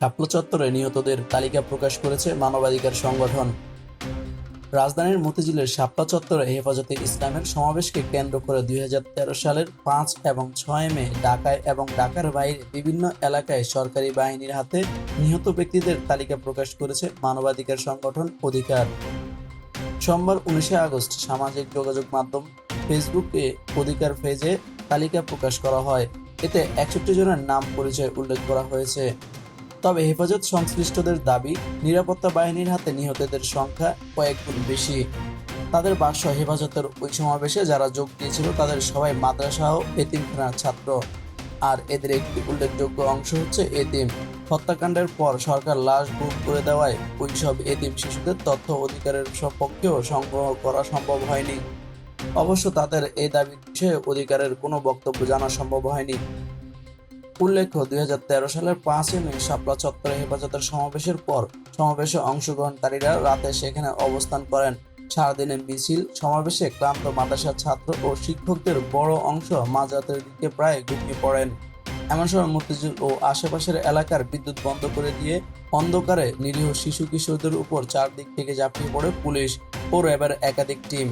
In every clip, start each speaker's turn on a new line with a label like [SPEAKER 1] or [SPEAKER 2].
[SPEAKER 1] শাপলা চত্বরে নিহতদের তালিকা প্রকাশ করেছে মানবাধিকার সংগঠন। রাজধানীর মতিঝিলের শাপলা চত্বরে হেফাজতে ইসলামের সমাবেশকে কেন্দ্র করে দুই হাজার তেরো সালের পাঁচ এবং ছয় মে ঢাকায় এবং ঢাকার বাইরে বিভিন্ন এলাকায় সরকারি বাহিনীর হাতে নিহত ব্যক্তিদের তালিকা প্রকাশ করেছে মানবাধিকার সংগঠন অধিকার। সোমবার উনিশে আগস্ট সামাজিক যোগাযোগ মাধ্যম ফেসবুকে অধিকার পেজে তালিকা প্রকাশ করা হয়। এতে একষট্টি জনের নাম পরিচয় উল্লেখ করা হয়েছে। তবে হেফাজত সংশ্লিষ্টদের দাবি, নিরাপত্তা বাহিনীর হাতে নিহতদের সংখ্যা কয়েক গুণ বেশি। তাদের ভাষ্য হেফাজতের ওই সমাবেশে যারা যোগ দিয়েছিল তাদের সবাই মাদ্রাসা ও এতিমখানার ছাত্র। আর এদের একটি উল্লেখযোগ্য অংশ হচ্ছে এতিম। হত্যাকাণ্ডের পর সরকার লাশ বুক করে দেওয়ায় ওই সব এতিম শিশুদের তথ্য অধিকারের সপক্ষেও সংগ্রহ করা সম্ভব হয়নি। অবশ্য তাদের এই দাবির বিষয়ে অধিকারের কোনো বক্তব্য জানা সম্ভব হয়নি। উল্লেখ্য, দুই হাজার তেরো সালের পাঁচই মে শাপলা চত্বরে হেফাজতের সমাবেশের পর সমাবেশে অংশগ্রহণকারীরা রাতে সেখানে অবস্থান করেন। সারাদিনের মিছিল, সমাবেশে ক্লান্ত মাদ্রাসার ছাত্র ও শিক্ষকদের বড় অংশ মাঝরাতের দিকে প্রায় ঘুমিয়ে পড়েন। এমন সময় মতিঝিল ও আশেপাশের এলাকার বিদ্যুৎ বন্ধ করে দিয়ে অন্ধকারে নিরীহ শিশু কিশোরদের উপর চারদিক থেকে ঝাঁপিয়ে পড়ে পুলিশ ও র্যাবের একাধিক টিম।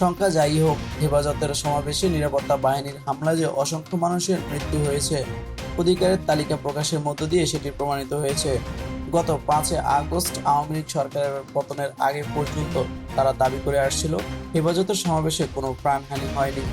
[SPEAKER 1] সংখ্যা যাই হোক, হেফাজতের সমাবেশে নিরাপত্তা বাহিনীর হামলায় যে অসংখ্য মানুষের মৃত্যু হয়েছে, অধিকারের তালিকা প্রকাশের মধ্য দিয়ে সেটি প্রমাণিত হয়েছে। গত পাঁচে আগস্ট আওয়ামী লীগ সরকারের পতনের আগে পর্যন্ত তারা দাবি করে আসছিল, হেফাজতের সমাবেশে কোনো প্রাণহানি হয়নি।